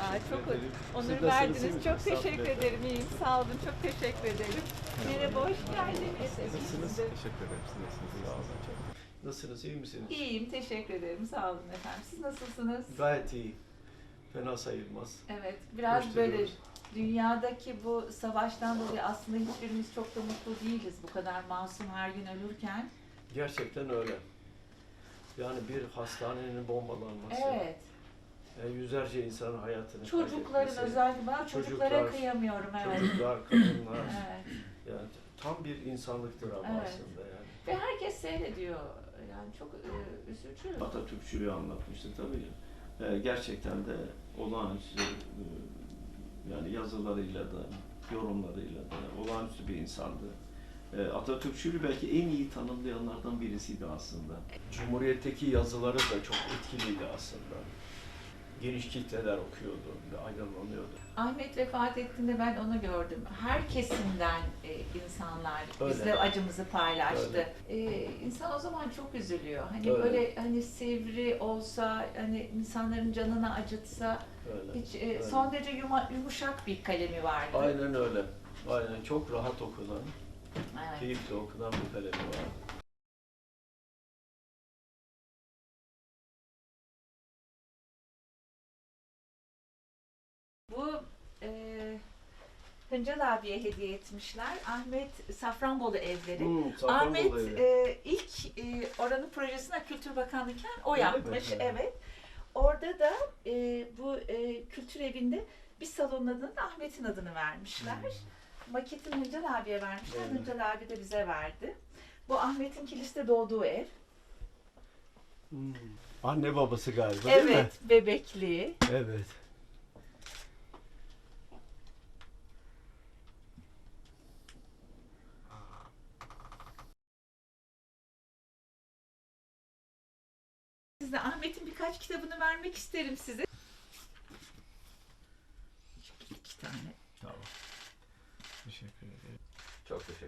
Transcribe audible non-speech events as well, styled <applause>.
Aa, Teşekkür çok ederim. iyi verdiniz. Çok teşekkür ederim. İyiyim. Sağ olun. Çok teşekkür ederim. Merhaba, hoş geldiniz. Nasılsınız? Teşekkür ederim. Siz nasılsınız? Sağ olun. Nasılsınız? iyi misiniz? İyiyim, teşekkür ederim. Sağ olun efendim. Siz nasılsınız? Gayet iyi. Fena sayılmaz. Evet, biraz Hoş böyle dünyadaki bu savaştan dolayı aslında hiçbirimiz çok da mutlu değiliz bu kadar masum her gün ölürken. Gerçekten öyle. Yani bir hastanenin bombalanması, Evet. E, yüzlerce insanın hayatını Çocukların kaybetmesi, özellikle ben çocuklara Çocuklar, kıyamıyorum evet. çocuklar, kadınlar, <laughs> Evet. yani tam bir insanlıktır ama Evet. aslında yani. Ve herkes seyrediyor. Yani çok e, üzücü. Atatürkçülüğü anlatmıştı tabii. Ee, gerçekten de olağanüstü e, yani yazılarıyla da yorumlarıyla da olağanüstü bir insandı. Ee, Atatürkçülüğü belki en iyi tanımlayanlardan birisiydi aslında. Cumhuriyetteki yazıları da çok etkiliydi aslında. Geniş kitleler okuyordu ve aydınlanıyordu. Ahmet vefat ettiğinde ben onu gördüm. Her kesimden e, insanlar Öyle. bizle acımızı paylaştı. E, insan o zaman çok üzülüyor. Hani Öyle. böyle hani sivri olsa, hani insanların canını acıtsa Öyle. hiç e, öyle. son derece yuma- yumuşak bir kalemi vardı. Aynen öyle. Aynen çok rahat okunan, Evet. keyifle okunan bir kalemi var. Bu e, Hıncal abiye hediye etmişler. Ahmet Safranbolu evleri. Hmm, Safranbolu Ahmet evi. e, ilk e, oranın projesine Kültür Bakanlığıken o Öyle mi? yapmış. He. Evet. Orada da e, bu e, kültür evinde bir salonun adını da Ahmet'in adını vermişler. Maketini Hıncal abiye vermişler. Hmm. Evet. Hıncal abi de bize verdi. Bu Ahmet'in kiliste doğduğu ev. Hmm. Anne babası galiba değil mi? evet, bebekliği. Evet. size. Ahmet'in birkaç kitabını vermek isterim size. İki tane. Tamam. Teşekkür ederim. Çok teşekkür